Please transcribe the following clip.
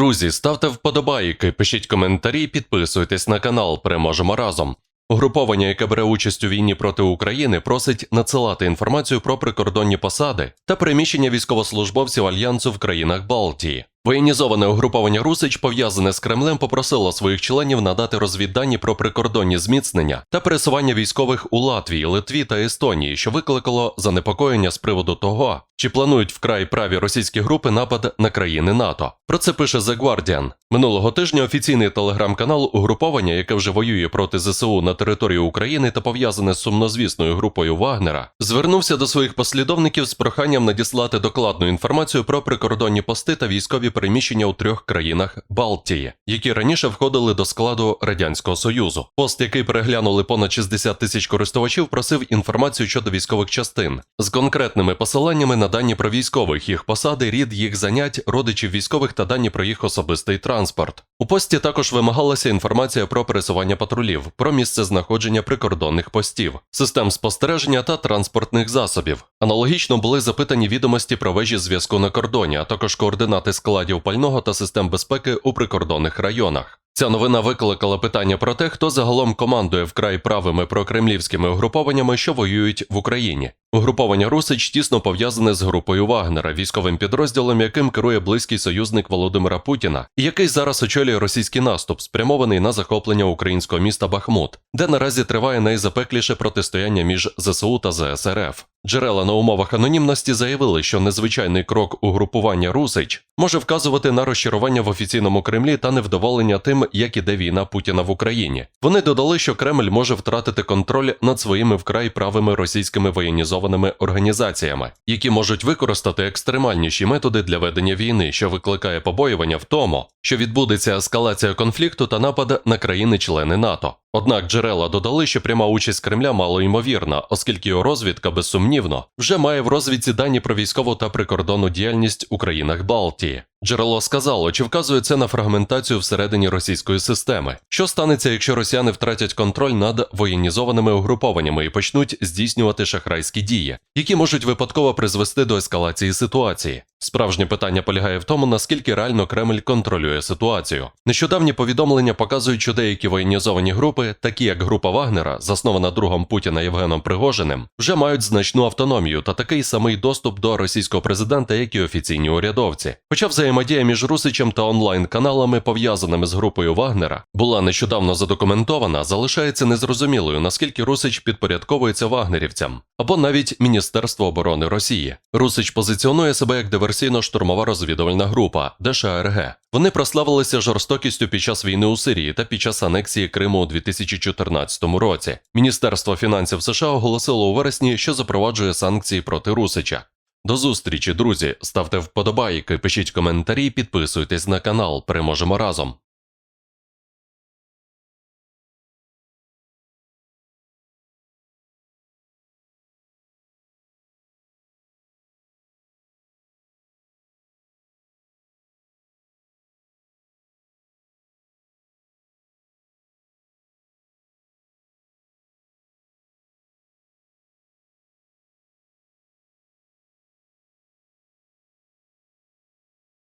Друзі, ставте вподобайки, пишіть коментарі, підписуйтесь на канал. Переможемо разом. Угруповання, яке бере участь у війні проти України, просить надсилати інформацію про прикордонні посади та переміщення військовослужбовців альянсу в країнах Балтії. Воєнізоване угруповання Русич, пов'язане з Кремлем, попросило своїх членів надати розвіддані про прикордонні зміцнення та пересування військових у Латвії, Литві та Естонії, що викликало занепокоєння з приводу того, чи планують вкрай праві російські групи напад на країни НАТО. Про це пише The Guardian. Минулого тижня офіційний телеграм-канал угруповання, яке вже воює проти ЗСУ на території України та пов'язане з сумнозвісною групою Вагнера, звернувся до своїх послідовників з проханням надіслати докладну інформацію про прикордонні пости та військові переміщення у трьох країнах Балтії, які раніше входили до складу Радянського Союзу. Пост, який переглянули понад 60 тисяч користувачів, просив інформацію щодо військових частин з конкретними посиланнями на дані про військових, їх посади, рід їх занять, родичів військових та дані про їх особистий транспорт. У пості також вимагалася інформація про пересування патрулів, про місце знаходження прикордонних постів, систем спостереження та транспортних засобів. Аналогічно були запитані відомості про вежі зв'язку на кордоні, а також координати складів пального та систем безпеки у прикордонних районах. Ця новина викликала питання про те, хто загалом командує вкрай правими прокремлівськими угрупованнями, що воюють в Україні. Угруповання Русич тісно пов'язане з групою Вагнера, військовим підрозділом, яким керує близький союзник Володимира Путіна, який зараз очолює російський наступ, спрямований на захоплення українського міста Бахмут, де наразі триває найзапекліше протистояння між ЗСУ та ЗСРФ. Джерела на умовах анонімності заявили, що незвичайний крок угрупування Русич може вказувати на розчарування в офіційному Кремлі та невдоволення тим, як іде війна Путіна в Україні. Вони додали, що Кремль може втратити контроль над своїми вкрай правими російськими воєнізованими організаціями, які можуть використати екстремальніші методи для ведення війни, що викликає побоювання в тому, що відбудеться ескалація конфлікту та напад на країни-члени НАТО. Однак джерела додали, що пряма участь Кремля мало ймовірна, оскільки його розвідка безсумнівно вже має в розвідці дані про військову та прикордонну діяльність у країнах Балтії. Джерело сказало, чи вказує це на фрагментацію всередині російської системи. Що станеться, якщо росіяни втратять контроль над воєнізованими угрупованнями і почнуть здійснювати шахрайські дії, які можуть випадково призвести до ескалації ситуації? Справжнє питання полягає в тому, наскільки реально Кремль контролює ситуацію. Нещодавні повідомлення показують, що деякі воєнізовані групи, такі як група Вагнера, заснована другом Путіна Євгеном Пригожиним, вже мають значну автономію та такий самий доступ до російського президента, як і офіційні урядовці. Хоча взаємодія між Русичем та онлайн-каналами, пов'язаними з групою Вагнера, була нещодавно задокументована, залишається незрозумілою, наскільки Русич підпорядковується вагнерівцям або навіть Міністерство оборони Росії. Русич позиціонує себе як диверсійно-штурмова розвідувальна група ДШРГ. Вони прославилися жорстокістю під час війни у Сирії та під час анексії Криму у 2014 році. Міністерство фінансів США оголосило у вересні, що запроваджує санкції проти Русича. До зустрічі, друзі. Ставте вподобайки, пишіть коментарі, підписуйтесь на канал. Переможемо разом.